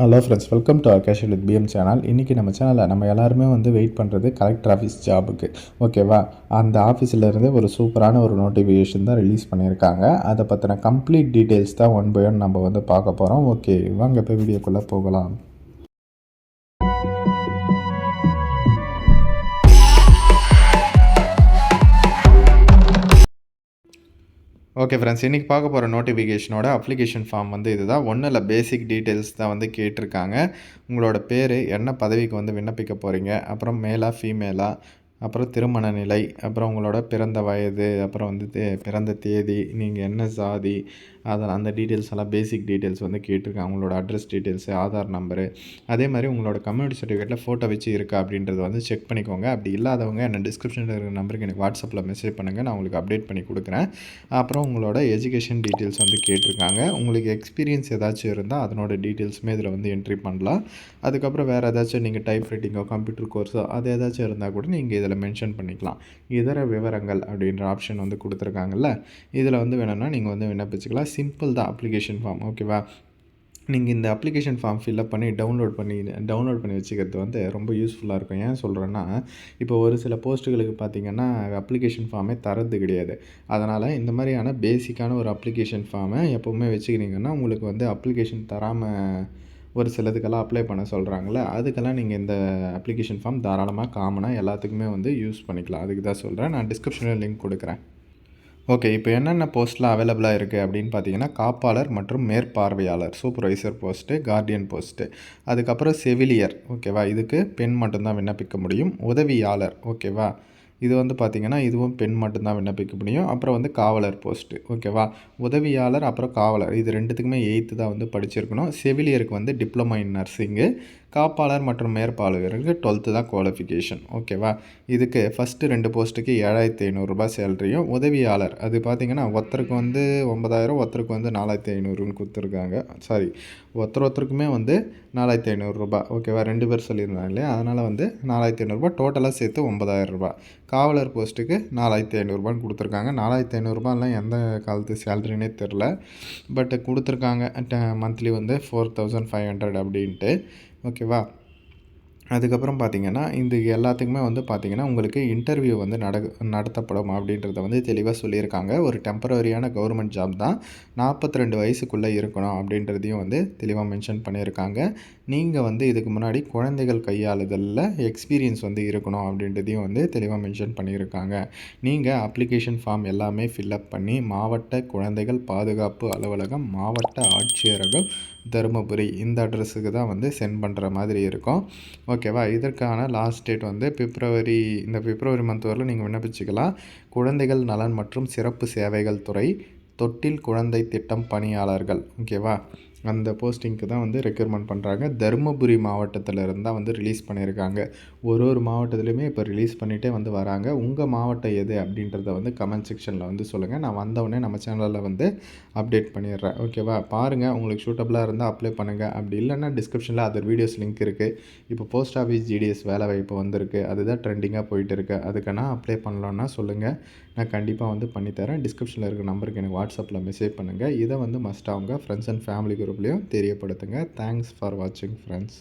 Hello friends welcome to casual with PM channel இன்றைக்கி நம்ம சேனலில் நம்ம எல்லாருமே வந்து வெயிட் பண்ணுறது கலெக்டர் ஆஃபீஸ் ஜாபுக்கு ஓகேவா அந்த ஆஃபீஸில் ஒரு சூப்பரான ஒரு நோட்டிஃபிகேஷன் தான் ரிலீஸ் பண்ணியிருக்காங்க. அதை பற்றின கம்ப்ளீட் டீட்டெயில்ஸ் தான் ஒன் பை ஒன் நம்ம வந்து பார்க்க போகிறோம் ஓகே வாங்க இப்போ வீடியோக்குள்ளே போகலாம். ஓகே ஃப்ரெண்ட்ஸ் இன்றைக்கி பார்க்க போகிற நோட்டிஃபிகேஷனோட அப்ளிகேஷன் ஃபார்ம் வந்து இதுதான். ஒன்றும் இல்லை பேசிக் டீட்டெயில்ஸ் தான் வந்து கேட்டிருக்காங்க. உங்களோட பேர் என்ன பதவிக்கு வந்து விண்ணப்பிக்க போகிறீங்க அப்புறம் மேலா ஃபீமேலாக அப்புறம் திருமண நிலை அப்புறம் உங்களோட பிறந்த வயது அப்புறம் வந்து தே பிறந்த தேதி நீங்கள் என்ன சாதி அதில் அந்த டீட்டெயில்ஸ் எல்லாம் பேசிக் டீட்டெயில்ஸ் வந்து கேட்டிருக்காங்க உங்களோட அட்ரஸ் டீட்டெயில்ஸு ஆதார் நம்பரு அதே மாதிரி உங்களோட கம்யூனிட்டி சர்டிஃபிகேட்டில் ஃபோட்டோ வச்சு இருக்கா அப்படின்றத வந்து செக் பண்ணிக்கோங்க. அப்படி இல்லாதவங்க என்ன டிஸ்கிரிப்ஷனில் இருக்கிற நம்பருக்கு எனக்கு வாட்ஸ்அப்பில் மெசேஜ் பண்ணுங்கள் நான் உங்களுக்கு அப்டேட் பண்ணி கொடுக்குறேன். அப்புறம் உங்களோட எஜுகேஷன் டீட்டெயில்ஸ் வந்து கேட்டிருக்காங்க. உங்களுக்கு எக்ஸ்பீரியன்ஸ் ஏதாச்சும் இருந்தால் அதனோட டீட்டெயில்ஸுமே இதில் வந்து என்ட்ரி பண்ணலாம். அதுக்கப்புறம் வேறு ஏதாச்சும் நீங்கள் டைப் ரைட்டிங்கோ கம்ப்யூட்டர் கோர்ஸோ அது ஏதாச்சும் இருந்தால் கூட நீங்கள் இதில் மென்ஷன் பண்ணிக்கலாம். இதர விவரங்கள் அப்படின்ற ஆப்ஷன் வந்து கொடுத்துருக்காங்கல்ல? இதில் வந்து வேணும்னா நீங்கள் வந்து விண்ணப்பிச்சுக்கலாம். சிம்பிள் தான் அப்ளிகேஷன் ஃபார்ம் ஓகேவா நீங்கள் இந்த அப்ளிகேஷன் ஃபார்ம் ஃபில்அப் பண்ணி டவுன்லோட் பண்ணி டவுன்லோட் பண்ணி வச்சுக்கிறது வந்து ரொம்ப யூஸ்ஃபுல்லாக இருக்கும். ஏன் சொல்கிறேன்னா இப்போ ஒரு சில போஸ்ட்டுகளுக்கு பார்த்திங்கன்னா அப்ளிகேஷன் ஃபார்மே தரது கிடையாது. அதனால் இந்த மாதிரியான பேசிக்கான ஒரு அப்ளிகேஷன் ஃபார்மை எப்போவுமே வச்சுக்கிறீங்கன்னா உங்களுக்கு வந்து அப்ளிகேஷன் தராமல் ஒரு சிலதுக்கெல்லாம் அப்ளை பண்ண சொல்கிறாங்களே அதுக்கெல்லாம் நீங்கள் இந்த அப்ளிகேஷன் ஃபார்ம் தாராளமாக காமனாக எல்லாத்துக்குமே வந்து யூஸ் பண்ணிக்கலாம். அதுக்கு தான் சொல்கிறேன் நான் டிஸ்கிரிப்ஷனில் லிங்க் கொடுக்குறேன். ஓகே இப்போ என்னென்ன போஸ்ட்லாம் அவைலபிளாக இருக்குது அப்படின்னு பார்த்தீங்கன்னா காப்பாளர் மற்றும் மேற்பார்வையாளர் சூப்பர்வைசர் போஸ்ட்டு கார்டியன் போஸ்ட்டு அதுக்கப்புறம் செவிலியர் ஓகேவா இதுக்கு பெண் மட்டும்தான் விண்ணப்பிக்க முடியும். உதவியாளர் ஓகேவா இது வந்து பார்த்திங்கன்னா இதுவும் பெண் மட்டும்தான் விண்ணப்பிக்க முடியும். அப்புறம் வந்து காவலர் போஸ்ட்டு. ஓகேவா? உதவியாளர் அப்புறம் காவலர். இது ரெண்டுத்துக்குமே எயித்து தான் வந்து படிச்சிருக்கணும். செவிலியருக்கு வந்து டிப்ளமோ இன் நர்சிங்கு காப்பாளர் மற்றும் மேற்பாளர்களுக்கு டுவெல்த்து தான் குவாலிஃபிகேஷன் ஓகேவா இதுக்கு ஃபஸ்ட்டு ரெண்டு போஸ்ட்டுக்கு ஏழாயிரத்தி ஐநூறுரூபா சேலரியும் உதவியாளர். அது பார்த்திங்கன்னா ஒருத்தருக்கு வந்து ஒன்பதாயிரம் ஒருத்தருக்கு வந்து நாலாயிரத்தி ஐநூறுன்னு கொடுத்துருக்காங்க. சாரி ஒருத்தர் ஒருத்தருக்குமே வந்து நாலாயிரத்தி ஐநூறுரூபா ஓகேவா ரெண்டு பேர் சொல்லியிருந்தாங்க இல்லையா? அதனால் வந்து நாலாயிரத்தி ஐநூறுரூபா டோட்டலாக சேர்த்து ஒன்பதாயிரரூபா காவலர் போஸ்ட்டுக்கு நாலாயிரத்தி ஐநூறுரூபான்னு கொடுத்துருக்காங்க. நாலாயிரத்தி ஐநூறுரூபாலாம் எந்த காலத்து சேலரினே தெரில பட் கொடுத்துருக்காங்க. மந்த்லி வந்து ஃபோர் தௌசண்ட் ஃபைவ் ஹண்ட்ரட் அப்படின்ட்டு. ஓகேவா? அதுக்கப்புறம் பார்த்திங்கன்னா இந்த எல்லாத்துக்குமே வந்து பார்த்திங்கன்னா உங்களுக்கு இன்டர்வியூ வந்து நட நடத்தப்படும் அப்படின்றத வந்து தெளிவாக சொல்லியிருக்காங்க. ஒரு டெம்பரரியான கவர்மெண்ட் ஜாப் தான். நாற்பத்தி ரெண்டு வயசுக்குள்ளே இருக்கணும் அப்படின்றதையும் வந்து தெளிவாக மென்ஷன் பண்ணியிருக்காங்க. நீங்கள் வந்து இதுக்கு முன்னாடி குழந்தைகள் கையாளுதலில் எக்ஸ்பீரியன்ஸ் வந்து இருக்கணும் அப்படின்றதையும் வந்து தெளிவாக மென்ஷன் பண்ணியிருக்காங்க. நீங்கள் அப்ளிகேஷன் ஃபார்ம் எல்லாமே ஃபில்லப் பண்ணி மாவட்ட குழந்தைகள் பாதுகாப்பு அலுவலகம் மாவட்ட ஆட்சியரகம் தருமபுரி இந்த அட்ரஸுக்கு தான் வந்து சென்ட் பண்ணுற மாதிரி இருக்கும். ஓகேவா இதற்கான லாஸ்ட் டேட் வந்து பிப்ரவரி இந்த பிப்ரவரி மந்த் வரலும் நீங்கள் விண்ணப்பிச்சுக்கலாம். குழந்தைகள் நலன் மற்றும் சிறப்பு சேவைகள் துறை தொட்டில் குழந்தை திட்டம் பணியாளர்கள். ஓகேவா அந்த போஸ்டிங்க்கு தான் வந்து ரெக்யூர்மெண்ட் பண்ணுறாங்க தருமபுரி மாவட்டத்தில் இருந்தால் வந்து ரிலீஸ் பண்ணியிருக்காங்க. ஒரு ஒரு மாவட்டத்துலேயுமே இப்போ ரிலீஸ் பண்ணிகிட்டே வந்து வராங்க. உங்கள் மாவட்டம் எது அப்படின்றத வந்து கமெண்ட் செக்ஷனில் வந்து சொல்லுங்கள் நான் வந்தவுடனே நம்ம சேனலில் வந்து அப்டேட் பண்ணிடுறேன். ஓகேவா பாருங்கள் உங்களுக்கு சூட்டபுளாக இருந்தால் அப்ளை பண்ணுங்கள் அப்படி இல்லைன்னா டிஸ்கிரிப்ஷனில் அதர் வீடியோஸ் லிங்க் இருக்குது இப்போ போஸ்ட் ஆஃபீஸ் ஜிடிஎஸ் வேலை வாய்ப்பு வந்திருக்கு. அதுதான் ட்ரெண்டிங்காக போயிட்டு இருக்கு. அதுக்கான அப்ளை பண்ணலான்னா சொல்லுங்கள் நான் கண்டிப்பாக வந்து பண்ணித்தரேன். டிஸ்கிரிப்ஷனில் இருக்கிற நம்பருக்கு எனக்கு வாட்ஸ்அப்பில் மெசேஜ் பண்ணுங்கள் இதை வந்து மஸ்ட் அவங்க ஃப்ரெண்ட்ஸ் அண்ட் ஃபேமிலிக்கு குரூப்லேயும் தெரியப்படுத்துங்க. தேங்க்ஸ் ஃபார் வாட்சிங் ஃப்ரெண்ட்ஸ்